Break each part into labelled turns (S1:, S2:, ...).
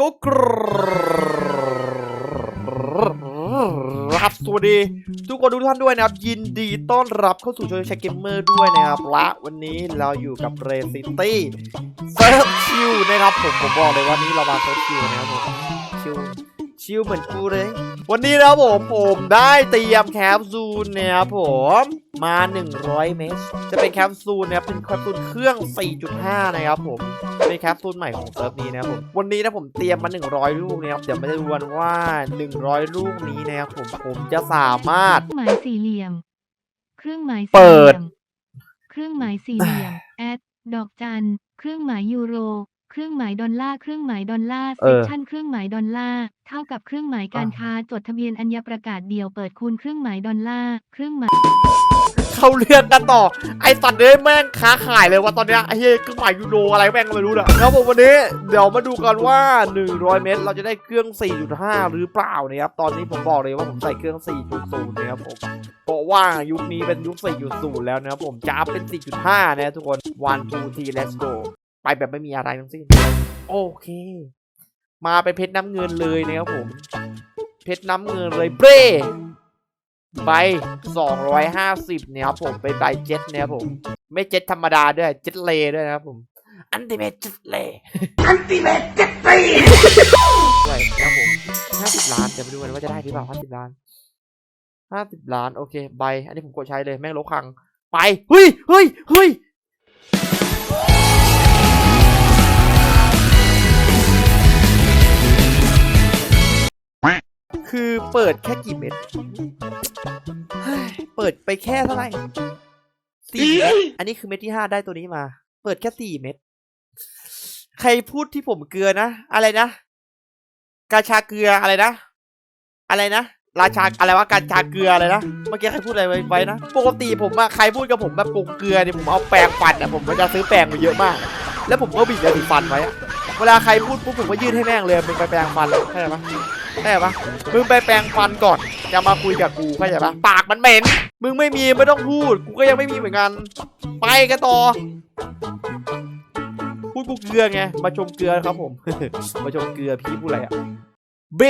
S1: ก็กรับสวัสดีทุกคนทุกท่านด้วยนะครับ ยินดีต้อนรับเข้าสู่โชว์แชร์เกมเมอร์ด้วยนะครับและวันนี้เราอยู่กับเรซิตี้เซิร์ฟชิวนะครับผมผมบอกเลยว่านี้เรามาเซิร์ฟชิวนะครับผมคิว ชิวเหมือนกูเลย วันนี้นะครับผมผมได้เตรียมแคปซูลนะครับผมมา 100 เมตร จะเป็นแคปซูลนะครับเป็นแคปซูลเครื่อง 4.5 นะครับผม เป็นแคปซูลใหม่ของเซิร์ฟนี้นะครับผม วันนี้นะผมเตรียมมา 100 ลูกนะครับ เดี๋ยวมาดูกันว่า 100 ลูกนี้นะครับผม ผมจะสามารถ
S2: เครื่องหมายสี่เหลี่ยม เครื่องหมาย
S1: เปิ
S2: สี่เหลี่
S1: ด
S2: ยม เครื่องหมายสี่เหลี่ยม แอด ดอกจัน เครื่องหมายยูโร เครื่องหมายดอลลาร์เครื่องหมายดอลลาร์
S1: เอ
S2: เซ็
S1: อ
S2: ชันเครื่องหมายดอลลาร์เท่ากับเครื่องหมายการค้าจดทะเบียนอัญญประกาศเดี่ยวเปิดคูณเครื่องหมายดอลลาร์เครื่องหมาย
S1: เข้าเรื่องกันต่อ ไอสัตว์เลยแม่งค้าขายเลยว่าตอนเนี้ยไอ้เฮ้ยเครื่องหมายยูโรอะไรแม่งก็ไม่รู้นะแล้วผมวันนี้เดี๋ยวมาดูกันว่า 100 เมตร เราจะได้เครื่อง 4.5 หรือเปล่านะครับตอนนี้ผมบอกเลยว่าผมใส่เครื่อง 4.0นะครับผมเพราะว่ายุคนี้เป็นยุค 4.0 แล้วนะครับผมจะเป็น 4.5 นะทุกคน one two three let's go ไปแบบไม่มีอะไรทั้งสิ้นโอเค มาเป็นเพชรน้ำเงินเลยนะครับผม เพชรน้ำเงินเลยเบรใบ250เนี่ยครับผมเป็นใบเจ็ตเนี่ยครับผม ไม่เจ็ตธรรมดาด้วยเจ็ตเลด้วยนะครับผมอันติเมตเจ็ตเลอันติเมตเจ็ตเลด้วยนะครับผม50ล้านเดี๋ยวไปดูกันว่าจะได้หรือเปล่า50ล้าน50ล้านโอเคใบอันนี้ผมกดใช้เลยแม่งลบครั้งไปเฮ้ยเฮ้ยเฮ้ย คือเปิดแค่กี่เม็ดเฮ้ยเปิดไปแค่เท่าไหร่สี่เม็ดอันนี้คือเม็ดที่ห้าได้ตัวนี้มา เปิดแค่สี่เม็ดใครพูดที่ผมเกลือนะอะไรนะกาชาเกลืออะไรนะ อะไรนะราชาอะไรวะกาชาเกลืออะไรนะเมื่อกี้ใครพูดอะไรไว้ไว้นะปกติผมอะใครพูดกับผมแบบโกงเกลือเนี่ยผมเอาแปรงฟันอะผมก็จะซื้อแปรงมาเยอะมาก แล้วผมก็บีบยาสีฟันไว้อะ เวลาใครพูดปุ๊บผมก็ยื่นให้แม่งเลยมึงไปแปรงฟันเลยเข้าใจปะเข้าใจปะมึงไปแปรงฟันก่อนจะมาคุยกับกูเข้าใจปะปากมันเหม็นมึงไม่มีไม่ต้องพูด กูก็ยังไม่มีเหมือนกัน ไปกันต่อพูดกูเกลือไงมาชมเกลือครับผมมาชมเกลือพี่พูดอะไรอะเบ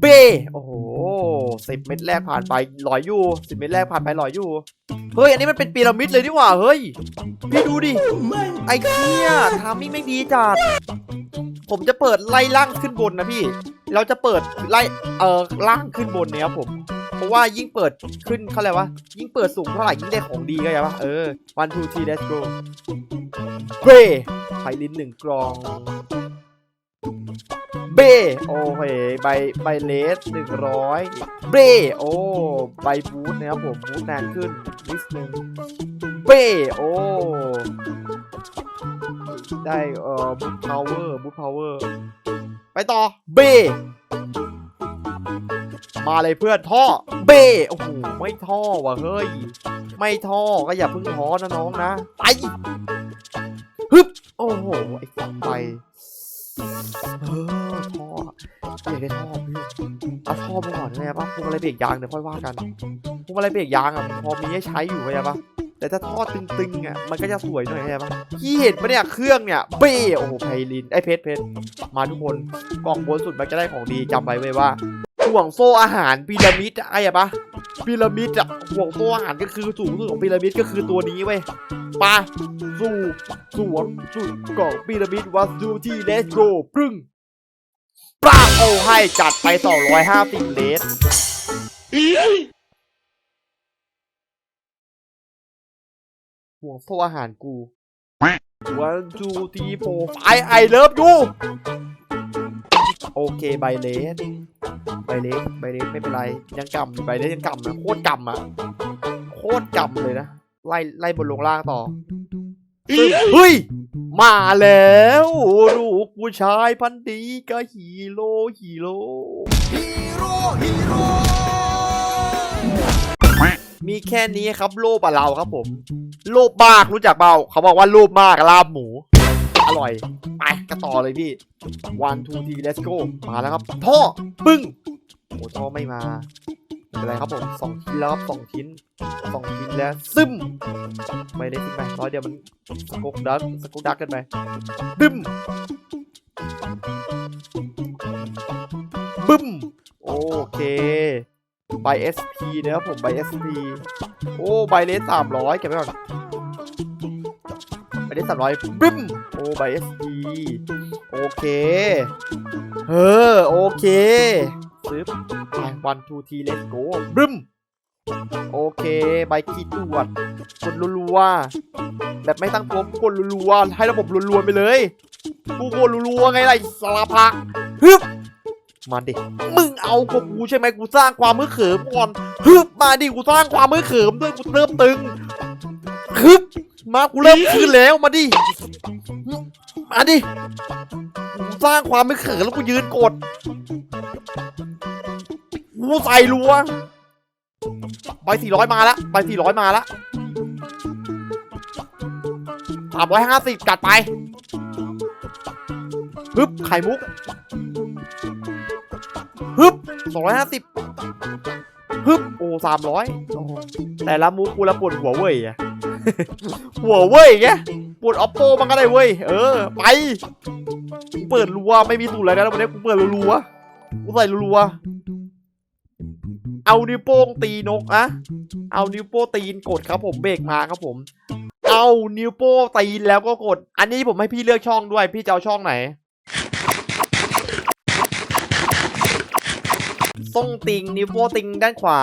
S1: เบโอ้โหสิบเม็ดแรกผ่านไปลอยอยู่สิบเม็ดแรกผ่านไปลอยอยู่ เฮ้ย อันนี้มันเป็นพีระมิดเลยนี่หว่า เฮ้ย พี่ดูดิ ไอ้เหี้ยทามมิ่งไม่ดีจัด ผมจะเปิดไล่ล่างขึ้นบนนะพี่ เราจะเปิดไล่เอ่อล่างขึ้นบนเนี่ยครับผม เพราะว่ายิ่งเปิดขึ้นเขาเรียกว่า ยิ่งเปิดสูงเท่าไหร่ยิ่งได้ของดีก็ใช่ปะเออ one two three let's go เบไพลินหนึ่งกล่อง เบโอเคใบใบเลสหนึ่งร้อยเบโอ้ใบบูทนะครับผมบูทนานขึ้นนิดนึงเบโอ้ได้เอ่อบูทพาวเวอร์บูทพาวเวอร์ไปต่อเบมาเลยเพื่อนท่อเบโอ้โหไม่ท่อว่ะเฮ้ย ไม่ท่อก็อย่าเพิ่งท้อนะน้องนะ ไป พวงมาลัยเบรกยางเดี๋ยวค่อยว่ากันพวงมาลัยเบรกยางอะพอมีให้ใช้อยู่เข้าใจปะแต่ถ้าท่อตึงๆอะมันก็จะสวยหน่อยเข้าใจปะพี่เห็นปะเนี่ยเครื่องเนี่ยเบ้โอ้โหไพลินไอเพชรเพชรมาทุกคนกล่องบนสุดมันจะได้ของดีจำไว้ไว้ว่าห่วงโซ่อาหารพีระมิดอะไอ้อะปะพีระมิดอะห่วงโซ่อาหารก็คือสูงสุดของพีระมิดก็คือตัวนี้เว้ยไปสู่สวงสุดกล่องพีระมิดวัสดูที่เลสโกปรึ้ง ปราบโอให้จัดไป 250 เลสห่วงโซ่อาหารกู one two three four five I love you โอเคใบเลสใบเลสใบเลสไม่เป็นไร ยังกำอยู่ใบเลสยังกำนะโคตรกำอะโคตรกำเลยนะ ไล่ไล่บนลงล่างต่อ เฮ้ย มาแล้วลูกผู้ชายพันธุ์ดีก็ฮีโร่ฮีโร่ฮีโร่ฮีโร่มีแค่นี้ครับโลภอะเราครับผม โลภมากรู้จักเปล่าเขาบอกว่าโลภมากลาบหมู อร่อย ไปกันต่อเลยพี่ one two three let's go มาแล้วครับท่อ ปึ้งโอ้ท่อไม่มา ไม่เป็นไรครับผมสองชิ้นแล้วครับสองชิ้นสองชิ้นแล้วซึมไม่ได้ทิ้งไปร้อยเดียวมันสกุกดักสกุกดักกันไปดึมบึ้มโอเคใบ SP นะครับผมใบ SP โอ้ใบเลสสามร้อยเก็บไว้ก่อนใบเลสสามร้อยบึ้มโอ้ใบ SP โอเคเออโอเคซื้อ วันทูทีเลสโกบึ้ม โอเค ใบขีดตรวจกดรัวๆแบบไม่ตั้งตัวกดรัวๆให้ระบบรัวๆไปเลย กูกดรัวๆไงล่ะไอ้สารพักฮึบมาดิ มึงเอากับกูใช่ไหมกูสร้างความมือเขิมก่อนฮึบมาดิ กูสร้างความมือเขิมด้วยกูเริ่มตึงฮึบมากูเริ่มขึ้นแล้วมาดิ มาดิกูสร้างความมือเขิมแล้วกูยืนกด กูใส่รัวใบสี่ร้อยมาแล้วใบสี่ร้อยมาแล้วสามร้อยห้าสิบจัดไปฮึบไข่มุกฮึบสองร้อยห้าสิบฮึบโอ้สามร้อยแต่ละมุกกูละปวดหัวเว้ยอะหัวเว้ยแกปวดออปโปมันก็ได้เว้ยเออ ไปกูเปิดรัวไม่มีสูตรอะไรนะวันนี้กูเปิดรัวๆกูใส่รัวๆ เอานิ้วโป้งตีนกอะเอานิ้วโป้งตีนกดครับผมเบรกมาครับผม เอานิ้วโป้งตีนแล้วก็กด อันนี้ผมให้พี่เลือกช่องด้วย พี่จะเอาช่องไหนส่งติงนิ้วโป้งติงด้านขวา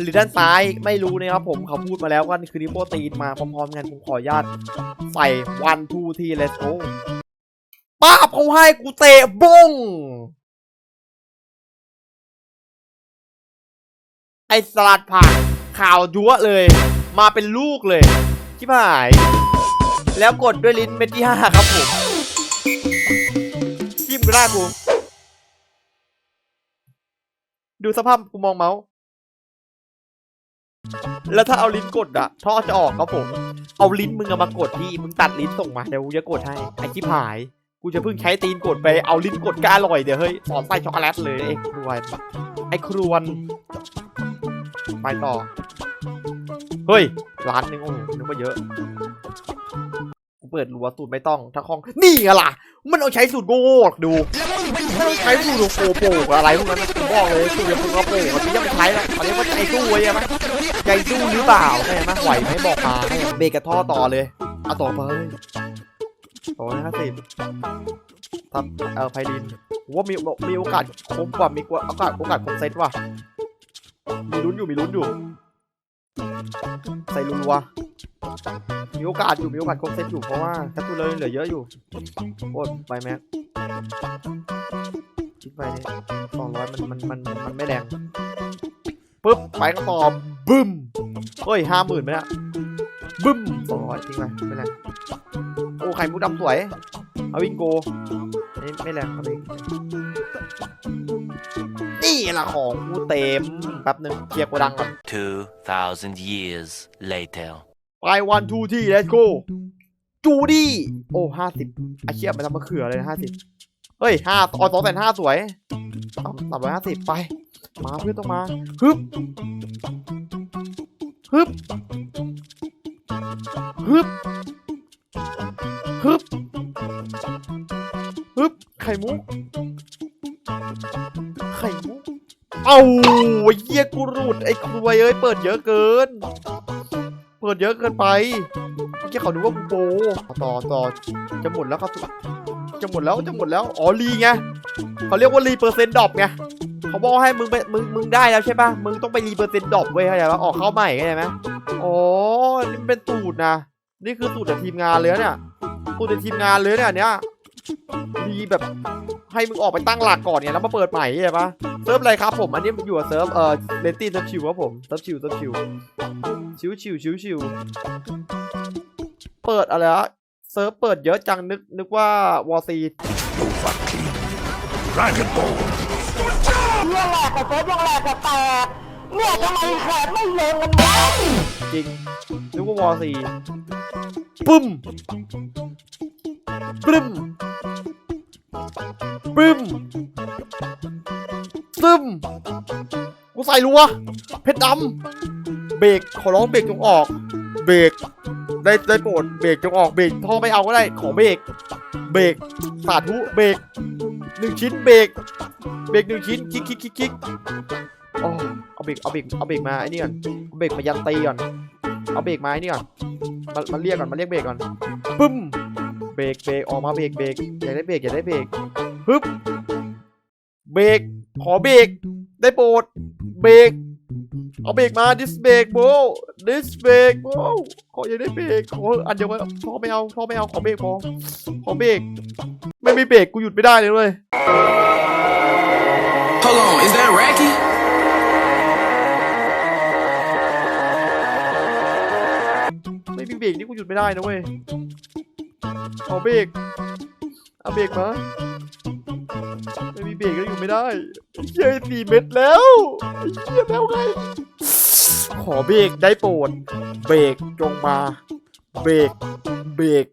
S1: หรือด้านซ้ายไม่รู้นะครับผมเขาพูดมาแล้วว่านี่คือนิ้วโป้งตีนมาพร้อมๆกันผมขออนุญาตใส่วันทูที let's go ป้าบเขาให้กูเตะบง ไอสลัดผักข่าวยัวเลย มาเป็นลูกเลยชิบหาย แล้วกดด้วยลิ้นเม็ดที่ห้าครับผมจิ้มก็ได้กูดูสภาพกูมองเมาส์ แล้วถ้าเอาลิ้นกดอะท่อจะออกครับผม เอาลิ้นมึงมากดที่มึงตัดลิ้นส่งมาเดี๋ยวกูจะกดให้ไอชิบหาย กูจะเพิ่งใช้ตีนกดไปเอาลิ้นกดก็อร่อยเดี๋ยวเฮ้ยสอนใส่ช็อกโกแลตเลยไอ้ครวนไอ้ครวน ไปต่อ เฮ้ยร้านหนึงโอ้โหนึกว่าเยอะกูเปิดรัวสูตรไม่ต้องถ้าคล่องนี่ไงล่ะ มันเอาใช้สูตรโง่ๆดูไม่ต้องใช้สูตรโปโป่อะไรพวกนั้นนะผมบอกเลยสูตรโปโป่มันไม่ต้องใช้ละตอนนี้ว่าใจสู้ไว้ไหมใจสู้หรือเปล่าใช่ไหมไหวไหมบอกมาให้เบรกกระท่อต่อเลยเอาต่อไปโอ้ยห้าสิบทำเออไพลินผมว่ามีมีโอกาสคมกว่ามีโอกาสโอกาสคมเซตว่ะ มีลุ้นอยู่มีลุ้นอยู่ ใส่รัวๆมีโอกาสอยู่มีโอกาสครบเซตอยู่เพราะว่าแคปตูเลยเหลือเยอะอยู่โอ้ยไปแม็กคิดไปนี่สองร้อยมันมันมันมันไม่แรงปุ๊บไปก็ต่อบึ้มเฮ้ยห้าหมื่นไหมเนี่ยบึ้มสองร้อยทิ้งไปไม่แรงโอ้ไข่มุกดำสวยเอาวิงโกไม่แรงเอาไป นี่แหละของกูเต็มแป๊บหนึ่งเคลียร์โกดังก่อน
S3: 2,000 years later.
S1: ไปวันทูที่ let's go จูดี้โอ้ห้าสิบไอเชี่ยไปทำมะเขือเลยนะห้าสิบเฮ้ยห้าอ๋อสองแสนห้าสวยเอาสามร้อยห้าสิบไป มาเพื่อนต้องมาฮึบฮึบฮึบ อาไอ้เหี้ยกูรูดไอ้ครวยเอ้ยเปิดเยอะเกิน เปิดเยอะเกินไปเมื่เขาดูว่ากูโปต่อต่อจะหมดแล้วครับจะหมดแล้วจะหมดแล้วอ๋อรีไงเขาเรียกว่ารีเปอร์เซ็นต์ดรอปไงเขาบอกให้มึงไปมึงมึงได้แล้วใช่ปะมึงต้องไปรีเปอร์เซ็นต์ดรอปเว้ยเข้าใจปะออกเข้าใหม่เข้าใจไหมอ๋อนี่เป็นสูตรนะนี่คือสูตรจากทีมงานเลยเนี่ยสูตรจากทีมงานเลยเนี่ยเนี้ยรีแบบ ให้มึงออกไปตั้งหลักก่อนเนี่ยแล้วมาเปิดใหม่เข้าใจปะเซิร์ฟอะไรครับผมอันนี้อยู่กับเซิร์ฟเอ่อเลนตี้เซิร์ฟชิวครับผมเซิร์ฟชิวเซิร์ฟชิวชิวชิวชิวชิวเปิดอะไรอะเซิร์ฟเปิดเยอะจังนึกนึกว่าวอซี
S4: เนี่ยแหละแต่เซิร์ฟยังแหลกแต่แตกเนี่ยทำไมแขกไม่ลงกันวะ
S1: จริงนึกว่าวอซีปึ้มปึ้ม ปึ้มซึมกูใส่รัว เพชรดำเบรกขอร้องเบรกจงออก เบรกได้ได้โปรดเบรกจงออกเบรกท่อไม่เอาก็ได้ขอเบรกเบรกสาธุเบรกหนึ่งชิ้นเบรกเบรกหนึ่งชิ้นคิกคิกคิกคิกโอ้เอาเบรกเอาเบรกเอาเบรกมาไอ้นี่ก่อนเอาเบรกมายันตีก่อนเอาเบรกมาไอ้นี่ก่อนมามาเรียกก่อนมาเรียกเบรกก่อนปึ้ม เบรกเบรกออกมาเบรกเบรกอยากได้เบรกอยากได้เบรกฮึบเบรกขอเบรกได้โปรดเบรกเอาเบรกมา ดิสเบรกโบดิสเบรกโบขออย่าได้เบรกขออันเดียวไว้พ่อไม่เอาพ่อไม่เอาขอเบรกพอขอเบรกไม่มีเบรกกูหยุดไม่ได้เลยเว้ย
S5: Hold on, is that Racky?
S1: ไม่มีเบรกนี่กูหยุดไม่ได้นะเว้ย ขอเบรกเอาเบรกมาไม่มีเบรกก็หยุดไม่ได้เย้ยสี่เม็ดแล้วเหี้ยแล้วไงขอเบรกได้โปรดเบรกจงมาเบรกเบรก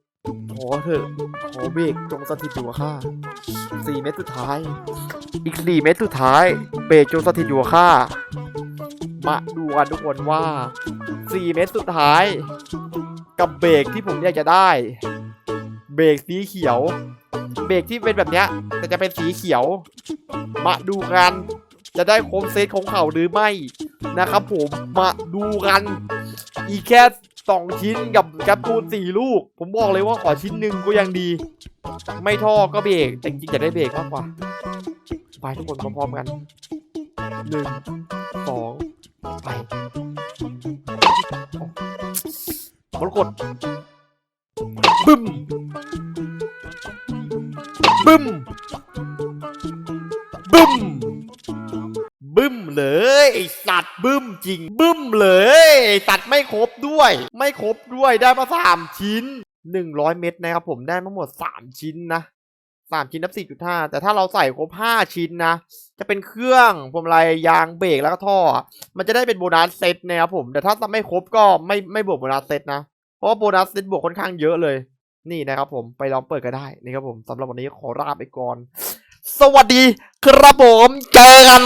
S1: ขอเถอะขอเบรกจงสถิตอยู่กับข้าสี่เม็ดสุดท้าย อีกสี่เม็ดสุดท้าย เบรกจงสถิตอยู่กับข้ามาดูกันทุกคนว่าสี่เม็ดสุดท้าย กับเบรกที่ผมอยากจะได้ เบรกสีเขียว เบรกที่เป็นแบบเนี้ยแต่จะเป็นสีเขียว มาดูกันจะได้ครบเซตของเขาหรือไม่นะครับผมมาดูกันอีกแค่สองชิ้นกับการ์ตูนสี่ลูก ผมบอกเลยว่าขอชิ้นหนึ่งก็ยังดี ไม่ท่อก็เบรกแต่จริงจะได้เบรกมากกว่าไปทุกคนพร้อมๆกันหนึ่งสองไปมรกด ครบด้วยได้มาสามชิ้นหนึ่งร้อยเม็ดนะครับผมได้มาหมดสามชิ้นนะสามชิ้นนับสี่จุดห้าแต่ถ้าเราใส่ครบห้าชิ้นนะ จะเป็นเครื่องพวงมาลัยยางเบรกแล้วก็ท่อ มันจะได้เป็นโบนัสเซตนะครับผม แต่ถ้าไม่ครบก็ไม่ไม่บวกโบนัสเซตนะ เพราะว่าโบนัสเซตบวกค่อนข้างเยอะเลย นี่นะครับผมไปลองเปิดก็ได้นี่ครับผมสำหรับวันนี้ขอลาไปก่อน สวัสดีครับผมเจอกัน